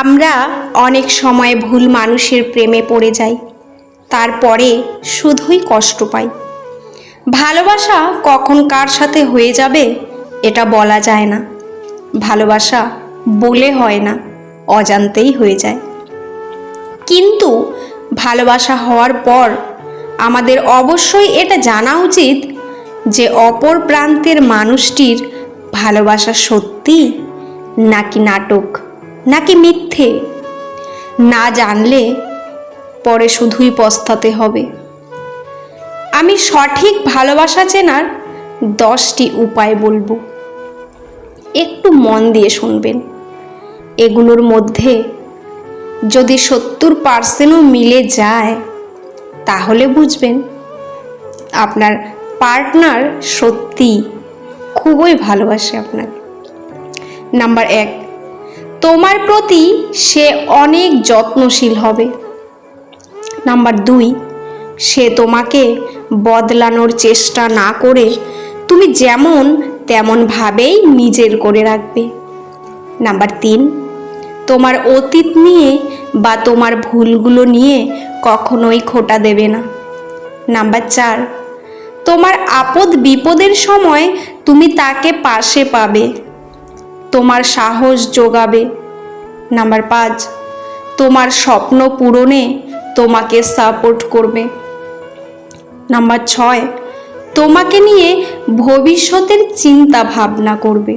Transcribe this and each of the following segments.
আমরা অনেক সময় ভুল মানুষের প্রেমে পড়ে যাই, তারপরে শুধুই কষ্ট পাই। ভালোবাসা কখন কার সাথে হয়ে যাবে, এটা বলা যায় না। ভালোবাসা বলে হয় না, অজান্তেই হয়ে যায়। কিন্তু ভালোবাসা হওয়ার পর আমাদের অবশ্যই এটা জানা উচিত যে অপর প্রান্তের মানুষটির ভালোবাসা সত্যি নাকি নাটক। নাকি মিথ্যে? না জানলে পরে শুধুই পস্তাতে হবে। আমি সঠিক ভালোবাসা চেনার দশটি উপায় বলব। একটু মন দিয়ে শুনবেন। এগুলোর মধ্যে যদি সত্তর পার্সেন্টও মিলে যায়, তাহলে বুঝবেন আপনার পার্টনার সত্যি খুবই ভালোবাসে আপনাকে। নাম্বার এক তোমার প্রতি সে অনেক যত্নশীল হবে। নাম্বার দুই, সে তোমাকে বদলানোর চেষ্টা না করে তুমি যেমন তেমনভাবেই নিজের করে রাখবে। নাম্বার তিন, তোমার অতীত নিয়ে বা তোমার ভুলগুলো নিয়ে কখনোই খোটা দেবে না। নাম্বার চার, তোমার আপদ বিপদের সময় তুমি তাকে পাশে পাবে। তোমার সাহস যোগাবে। নাম্বার পাঁচ, তোমার স্বপ্ন পূরণে তোমাকে সাপোর্ট করবে। নাম্বার ছয়, তোমাকে নিয়ে ভবিষ্যতের চিন্তা ভাবনা করবে।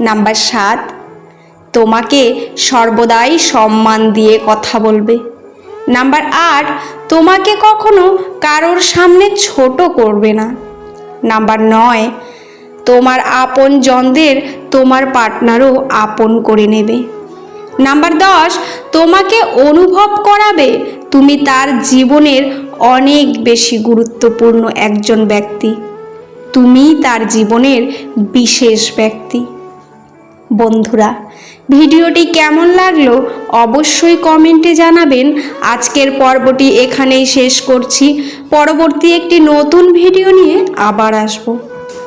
নাম্বার সাত, তোমাকে সর্বদাই সম্মান দিয়ে কথা বলবে। নাম্বার আট, তোমাকে কখনো কারোর সামনে ছোট করবে না। নাম্বার নয় তোমার আপন জনদের তোমার পার্টনারও আপন করে নেবে। নাম্বার দশ, তোমাকে অনুভব করাবে তুমি তার জীবনের অনেক বেশি গুরুত্বপূর্ণ একজন ব্যক্তি। তুমি তার জীবনের বিশেষ ব্যক্তি। বন্ধুরা, ভিডিওটি কেমন লাগল অবশ্যই কমেন্টে জানাবেন। আজকের পর্বটি এখানেই শেষ করছি। পরবর্তী একটি নতুন ভিডিও নিয়ে আবার আসব।